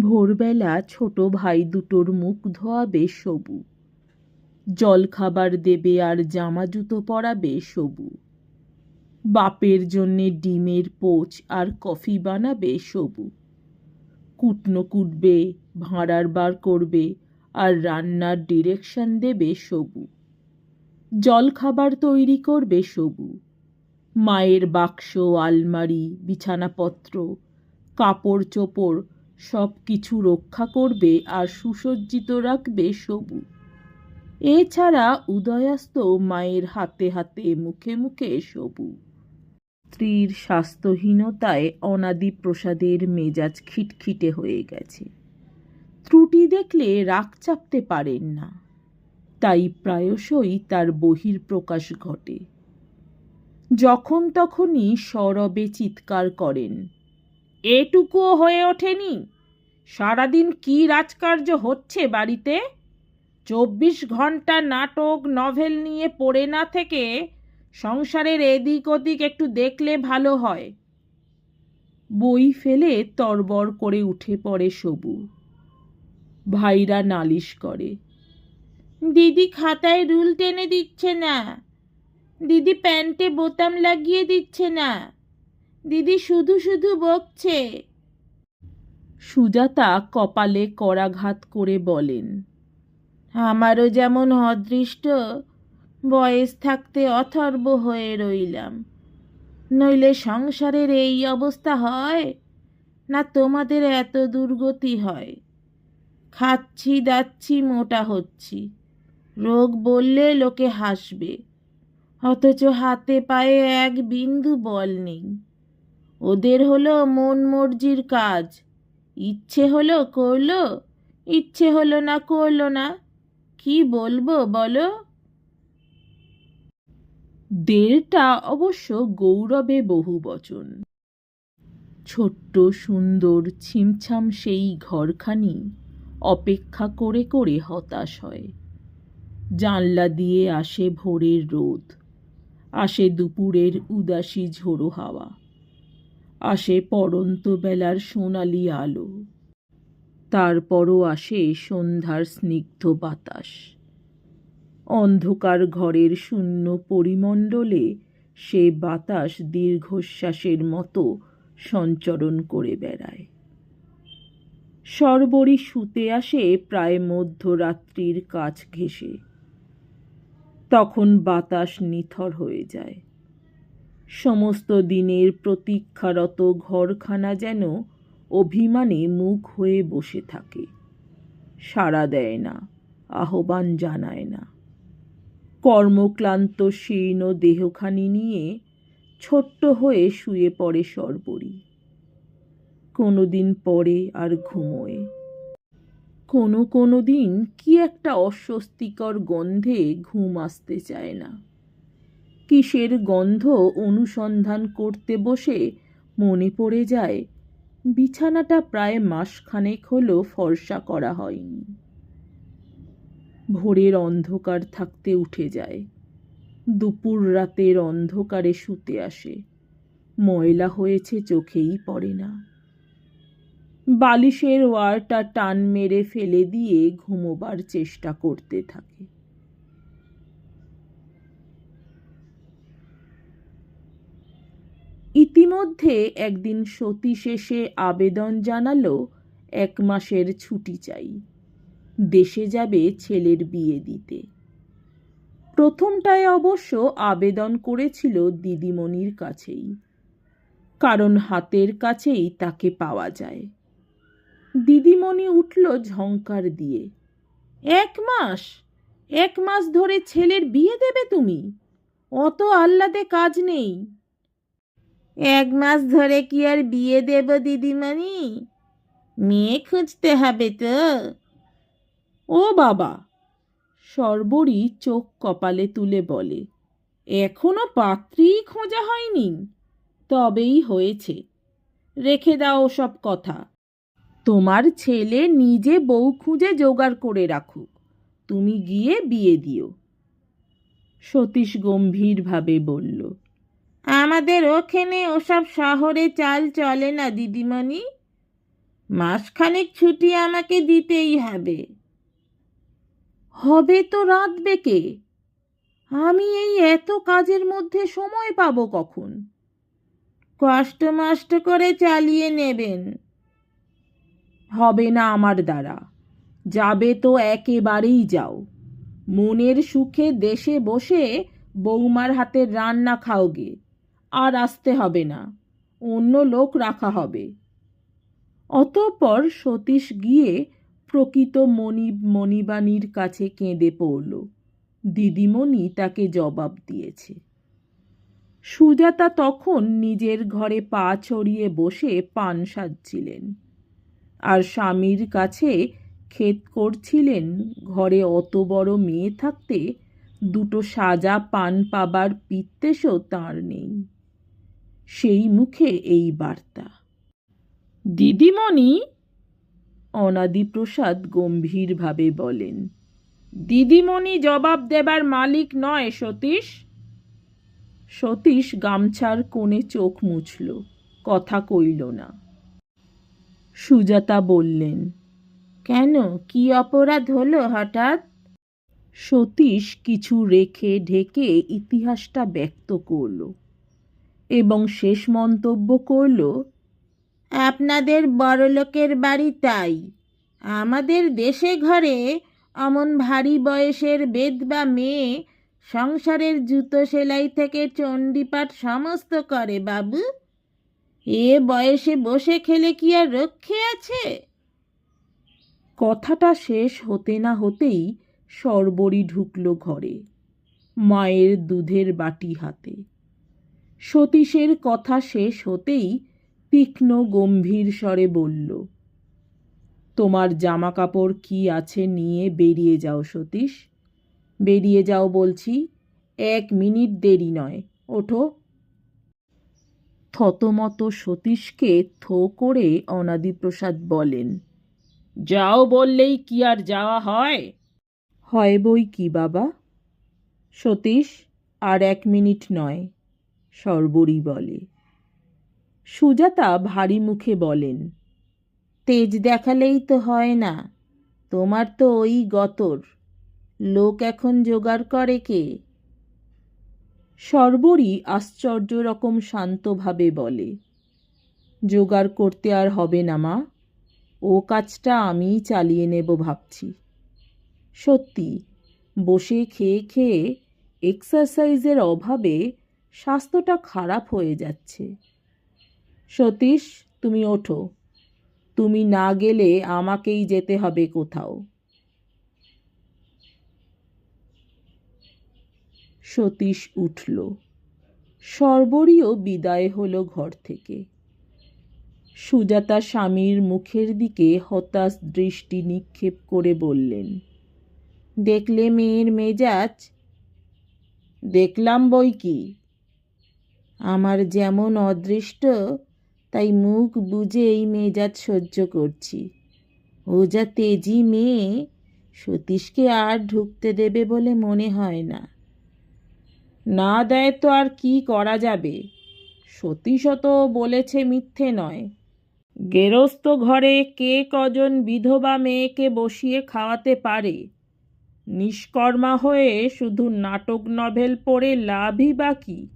ভোরবেলা ছোট ভাই দুটোর মুখ ধোয়াবে সবু। জল খাবার দেবে আর জামা জুতো পরাবে সবু। বাপের জন্যে ডিমের পোচ আর কফি বানাবে সবু। কুটনো কুটবে, ভাঁড়ার বার করবে আর রান্নার ডিরেকশন দেবে সবু। জল খাবার তৈরি করবে সবু। মায়ের বাক্স, আলমারি, বিছানাপত্র কাপড় চোপড় সব কিছু রক্ষা করবে আর সুসজ্জিত রাখবে সবু। এছাড়া উদয়াস্ত মায়ের হাতে হাতে মুখে মুখে সবু। স্ত্রীর স্বাস্থ্যহীনতায় অনাদি প্রসাদের মেজাজ খিটখিটে হয়ে গেছে। ত্রুটি দেখলে রাগ চাপতে পারেন না। তাই প্রায়শই তার বহির প্রকাশ ঘটে। যখন তখনই সরবে চিৎকার করেন, এটুকুও হয়ে ওঠেনি? সারাদিন কি রাজকার্য হচ্ছে বাড়িতে? চব্বিশ ঘণ্টা নাটক, নভেল নিয়ে পড়ে না থেকে সংসারের এদিক ওদিক একটু দেখলে ভালো হয়। বই ফেলে তরবর করে উঠে পড়ে সবু। ভাইরা নালিশ করে, দিদি খাতায় রুল টেনে দিচ্ছে না। দিদি প্যান্টে বোতাম লাগিয়ে দিচ্ছে না। দিদি শুধু শুধু বকছে। সুজাতা কপালে করাঘাত করে বলেন, আমারও যেমন অদৃষ্ট, বয়স থাকতে অথর্ব হয়ে রইলাম। নইলে সংসারের এই অবস্থা হয় না তোমাদের এত দুর্গতি হয়? খাচ্ছি, দাচ্ছি, মোটা হচ্ছি। রোগ বললে লোকে হাসবে। অথচ হাতে পায়ে এক বিন্দু বল নেই। ওদের হলো মন মর্জির কাজ। ইচ্ছে হলো করল, ইচ্ছে হলো না করল না। কি বলব বলো? দেড়টা অবশ্য গৌরবে বহু বচন। ছোট্ট সুন্দর ছিমছাম সেই ঘরখানি অপেক্ষা করে করে হতাশ হয়। জানলা দিয়ে আসে ভোরের রোদ, আসে দুপুরের উদাসী ঝোড়ো হাওয়া। আসে পড়ন্ত বেলার সোনালি আলো। তারপরও আসে সন্ধ্যার স্নিগ্ধ বাতাস। অন্ধকার ঘরের শূন্য পরিমণ্ডলে সে বাতাস দীর্ঘশ্বাসের মতো সঞ্চরণ করে বেড়ায়। সর্বরী শুতে আসে প্রায় মধ্যরাত্রির কাছ ঘেঁষে। তখন বাতাস নিথর হয়ে যায়। সমস্ত দিনের প্রতীক্ষারত ঘরখানা যেন অভিমানে মুখ হয়ে বসে থাকে। সাড়া দেয় না, আহ্বান জানায় না। কর্মক্লান্ত শীর্ণ দেহখানি নিয়ে ছোট্ট হয়ে শুয়ে পড়ে সর্বরী। কোনো দিন পরে আর ঘুমোয়। কোনো কোনো দিন কি একটা অস্বস্তিকর গন্ধে ঘুম আসতে চায় না। কিসের গন্ধ অনুসন্ধান করতে বসে? মনে পড়ে যায়, বিছানাটা প্রায় মাসখানেক হলো ফর্সা করা হয়নি। ভোরের অন্ধকার থাকতে উঠে যায়, দুপুর রাতের অন্ধকারে শুতে আসে, ময়লা হয়েছে চোখেই পড়ে না। বালিশের ওয়ারটা টান মেরে ফেলে দিয়ে ঘুমোবার চেষ্টা করতে থাকে। ইতিমধ্যে একদিন সতী শেষে আবেদন জানালো, এক মাসের ছুটি চাই। দেশে যাবে ছেলের বিয়ে দিতে। প্রথমটায় অবশ্য আবেদন করেছিল দিদিমণির কাছেই, কারণ হাতের কাছেই তাকে পাওয়া যায়। দিদিমণি উঠল ঝঙ্কার দিয়ে, এক মাস? এক মাস ধরে ছেলের বিয়ে দেবে তুমি? অত আহ্লাদে কাজ নেই। এক মাস ধরে কি আর বিয়ে দেব, দিদিমণি? মেয়ে খুঁজতে হবে তো। ও বাবা, সর্বরী চোখ কপালে তুলে বলে, এখনও পাত্রীই খোঁজা হয়নি? তবেই হয়েছে। রেখে দাও সব কথা। তোমার ছেলে নিজে বউ খুঁজে জোগাড় করে রাখুক। তুমি গিয়ে বিয়ে দিও। সতীশ গম্ভীরভাবে বলল আমাদের ওখানে ওসব শহরে চাল চলে না, দিদিমণি। মাসখানেক ছুটি আমাকে দিতেই হবে। হবে তো রাঁধবে কে আমি এই এত কাজের মধ্যে সময় পাবো কখন? কষ্ট মষ্ট করে চালিয়ে নেবেন। হবে না আমার দ্বারা। যাবে তো একেবারেই যাও। মনের সুখে দেশে বসে বৌমার হাতের রান্না খাওগে। আর আসতে হবে না, অন্য লোক রাখা হবে। অতঃপর সতীশ গিয়ে প্রকৃত মণি, মণিবাণীর কাছে কেঁদে পড়ল। দিদিমণি তাকে জবাব দিয়েছে। সুজাতা তখন নিজের ঘরে পা ছড়িয়ে বসে পান সাজছিলেন আর স্বামীর কাছে ক্ষেত করছিলেন, ঘরে অত বড় মেয়ে থাকতে দুটো সাজা পান পাবার পিত্তেশও তাঁর নেই। সেই মুখে এই বার্তা। দিদিমণি অনাদিপ্রসাদ গম্ভীরভাবে বলেন, দিদিমণি জবাব দেবার মালিক নয় সতীশ। সতীশ গামছার কোণে চোখ মুছল, কথা কইল না। সুজাতা বললেন, কেন? কি অপরাধ হলো হঠাৎ? সতীশ কিছু রেখে ঢেকে ইতিহাসটা ব্যক্ত করল। এবং শেষ মন্তব্য করল, আপনাদের বড়লোকের বাড়ি তাই। আমাদের দেশে ঘরে অমন ভারী বয়সের বেদ বা মেয়ে সংসারের জুতো সেলাই থেকে চণ্ডীপাঠ সমস্ত করে, বাবু। এ বয়সে বসে খেলে কি আর রক্ষে আছে? কথাটা শেষ হতে না হতেই সরবরি ঢুকল ঘরে, মায়ের দুধের বাটি হাতে। সতীশের কথা শেষ হতেই তীক্ষ্ণ গম্ভীর স্বরে বলল, তোমার জামা কাপড় কি আছে নিয়ে বেরিয়ে যাও সতীশ। বেরিয়ে যাও বলছি, এক মিনিট দেরি নয়, ওঠো। থতমত সতীশকে থো করে অনাদিপ্রসাদ বলেন, যাও বললেই কি আর যাওয়া হয়? হয় বই কি বাবা? সতীশ, আর এক মিনিট নয় সর্বরী বলে। সুজাতা ভারী মুখে বলেন, তেজ দেখালেই তো হয় না, তোমার তো ওই গতর। লোক এখন জোগাড় করে কে? সর্বরী আশ্চর্য রকম শান্তভাবে বলে, জোগাড় করতে আর হবে না মা, ও কাজটা আমিই চালিয়ে নেব ভাবছি। সত্যি, বসে খেয়ে খেয়ে এক্সারসাইজের অভাবে স্বাস্থ্যটা খারাপ হয়ে যাচ্ছে। সতীশ, তুমি ওঠো। তুমি না গেলে আমাকেই যেতে হবে কোথাও। সতীশ উঠল। সর্বরীও বিদায় হলো ঘর থেকে। সুজাতা স্বামীর মুখের দিকে হতাশ দৃষ্টি নিক্ষেপ করে বললেন, দেখলে মেয়ের মেজাজ? দেখলাম বই কি। আমার যেমন অদৃষ্ট, তাই মুখ বুঝে এই মেজাজ সহ্য করছি। ও যা তেজি মেয়ে, সতীশকে আর ঢুকতে দেবে বলে মনে হয় না। না দেয় তো আর কি করা যাবে? সতীশও তো বলেছে মিথ্যে নয়। গেরস্ত ঘরে কে কজন বিধবা মেয়েকে বসিয়ে খাওয়াতে পারে? নিষ্কর্মা হয়ে শুধু নাটক নভেল পড়ে লাভই বা কি?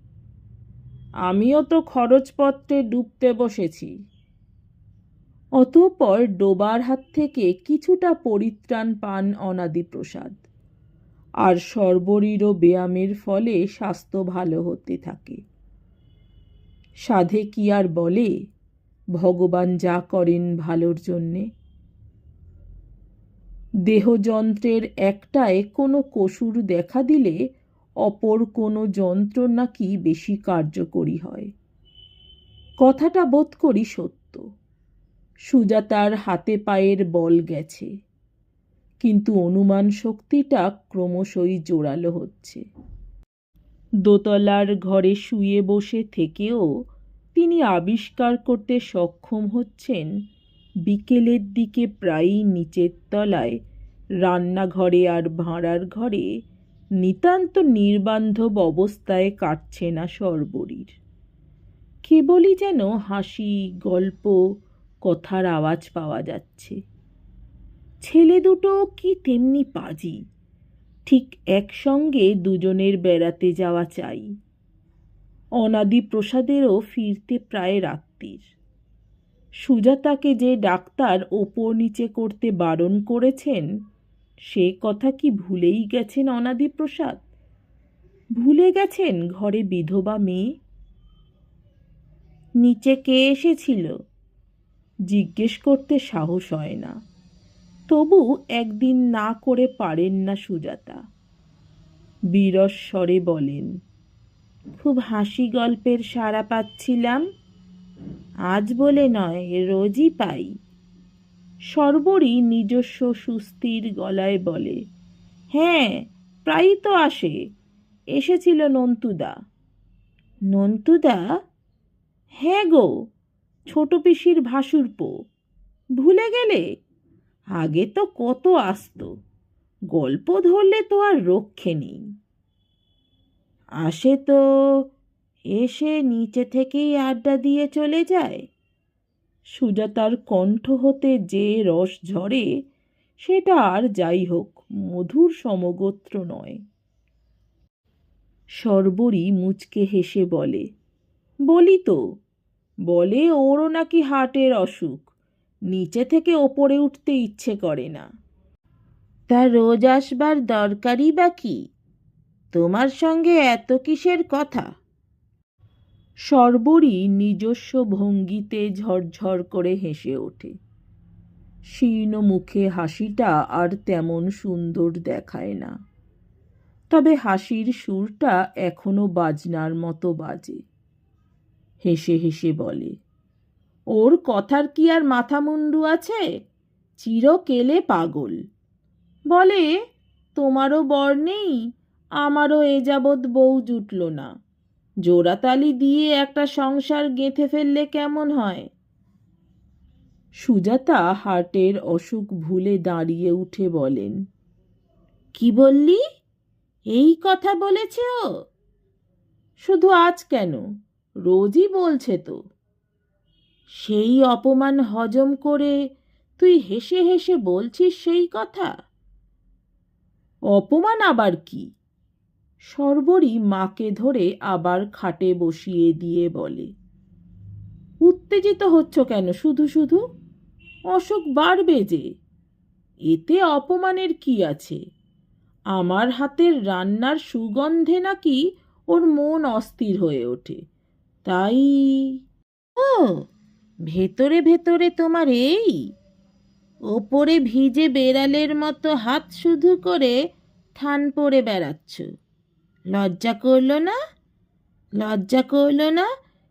আমিও তো খরচপত্রে ডুবতে বসেছি। অতঃপর ডোবার হাত থেকে কিছুটা পরিত্রাণ পান অনাদিপ্রসাদ। আর সর্বরীর ব্যায়ামের ফলে স্বাস্থ্য ভালো হতে থাকে। সাধে কি আর বলে, ভগবান যা করেন ভালোর জন্যে। দেহযন্ত্রের একটায় কোনো কসুর দেখা দিলে অপর কোনো যন্ত্র নাকি বেশি কার্যকরী হয়? কথাটা বোধ করি সত্য। সুজাতার হাতে পায়ের বল গেছে, কিন্তু অনুমান শক্তিটা ক্রমশই জোরালো হচ্ছে। দোতলার ঘরে শুয়ে বসে থেকেও তিনি আবিষ্কার করতে সক্ষম হচ্ছেন বিকেলের দিকে প্রায়ই নিচের তলায় রান্নাঘরে আর ভাঁড়ার ঘরে নিতান্ত নির্বান্ধব অবস্থায় কাটছে না সর্বরীর। কেবলই যেন হাসি, গল্প, কথার আওয়াজ পাওয়া যাচ্ছে। ছেলে দুটো কি তেমনি পাজি? ঠিক একসঙ্গে দুজনের বেড়াতে যাওয়া চাই। অনাদি প্রসাদেরও ফিরতে প্রায় রাত্রির। সুজাতাকে যে ডাক্তার ওপর নিচে করতে বারণ করেছেন সে কথা কি ভুলেই গেছেন অনাদিপ্রসাদ? ভুলে গেছেন ঘরে বিধবা মেয়ে? নিচে কে এসেছিল? জিজ্ঞেস করতে সাহস হয় না। তবু একদিন না করে পারেন না সুজাতা। বিরস স্বরে বলেন, খুব হাসি গল্পের সাড়া পাচ্ছিলাম। আজ বলে নয়, রোজই পাই। সর্বরই নিজস্ব সুস্থির গলায় বলে হ্যাঁ প্রায়ই তো আসে। এসেছিল নন্তুদা। নন্তুদা? হ্যাঁ গো, ছোট পিসির ভাসুরপো। ভুলে গেলে? আগে তো কত আসতো। গল্প ধরলে তো আর রক্ষে নেই। আসে তো, এসে নিচে থেকেই আড্ডা দিয়ে চলে যায়? সুজাতার কণ্ঠ হতে যে রস ঝরে, সেটা আর যাই হোক, মধুর সমগোত্র নয়। সর্বরী মুচকে হেসে বলে, বলি তো, বলে ওরও নাকি হার্টের অসুখ, নিচে থেকে ওপরে উঠতে ইচ্ছে করে না। তা রোজ আসবার দরকারই বা কি? তোমার সঙ্গে এত কিসের কথা? সর্বরই নিজস্ব ভঙ্গিতে ঝরঝর করে হেসে ওঠে। শীর্ণ মুখে হাসিটা আর তেমন সুন্দর দেখায় না। তবে হাসির সুরটা এখনও বাজনার মতো বাজে। হেসে হেসে বলে, ওর কথার কি আর মাথা মুন্ডু আছে? চিরকেলে পাগল। বলে, তোমারও বর নেই, আমারও এ যাবৎ বউ জুটল না। জোড়াতালি দিয়ে একটা সংসার গেঁথে ফেললে কেমন হয়? সুজাতা হার্টের অসুখ ভুলে দাঁড়িয়ে উঠে বলেন, কি বললি? এই কথা বলেছে? ও শুধু আজ কেন? রোজই বলছে তো। সেই অপমান হজম করে তুই হেসে হেসে বলছিস সেই কথা? অপমান আবার কি? সর্বরী মাকে ধরে আবার খাটে বসিয়ে দিয়ে বলে, উত্তেজিত হচ্ছ কেন? শুধু শুধু? অসুখ বাড়বে যে। এতে অপমানের কি আছে? আমার হাতের রান্নার সুগন্ধে নাকি ওর মন অস্থির হয়ে ওঠে। তাই ও, ভেতরে ভেতরে তোমার এই। ওপরে ভিজে বেড়ালের মতো হাত শুধু করে থান পরে বেড়াচ্ছ। লজ্জা করল না? লজ্জা করল না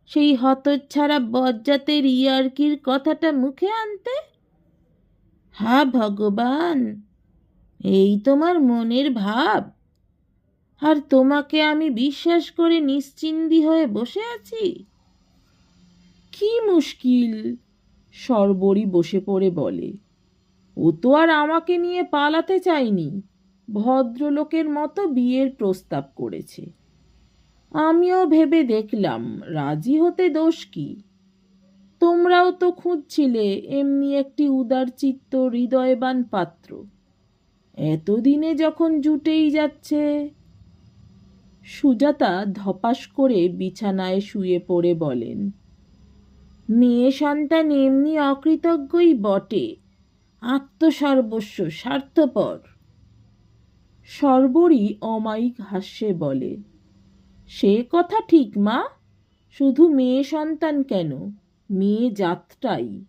সেই হতচ্ছাড়া বজ্জাতের ইয়ার্কির কথাটা মুখে আনতে? হা ভগবান, এই তোমার মনের ভাব। আর তোমাকে আমি বিশ্বাস করে নিশ্চিন্দি হয়ে বসে আছি? কি মুশকিল, সর্বরী বসে পড়ে বলে। ও তো আর আমাকে নিয়ে পালাতে চায়নি। ভদ্রলোকের মতো বিয়ের প্রস্তাব করেছে। আমিও ভেবে দেখলাম, রাজি হতে দোষ কি? তোমরাও তো খুঁজছিলে এমনি একটি উদারচিত্ত, হৃদয়বান পাত্র। এতদিনে যখন জুটেই যাচ্ছে। সুজাতা ধপাস করে বিছানায় শুয়ে পড়ে বলেন, মেয়ে সন্তান এমনি অকৃতজ্ঞই বটে। আত্মসর্বস্ব, স্বার্থপর। সর্বরই অমায়িক হাস্যে বলে। সে কথা ঠিক, মা। শুধু মেয়ে সন্তান কেন? মেয়ে জাতটাই।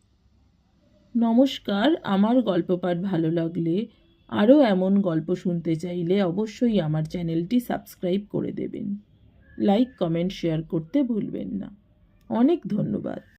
নমস্কার, আমার গল্প পাঠ ভালো লাগলে আরও এমন গল্প শুনতে চাইলে অবশ্যই আমার চ্যানেলটি সাবস্ক্রাইব করে দেবেন। লাইক, কমেন্ট, শেয়ার করতে ভুলবেন না। অনেক ধন্যবাদ।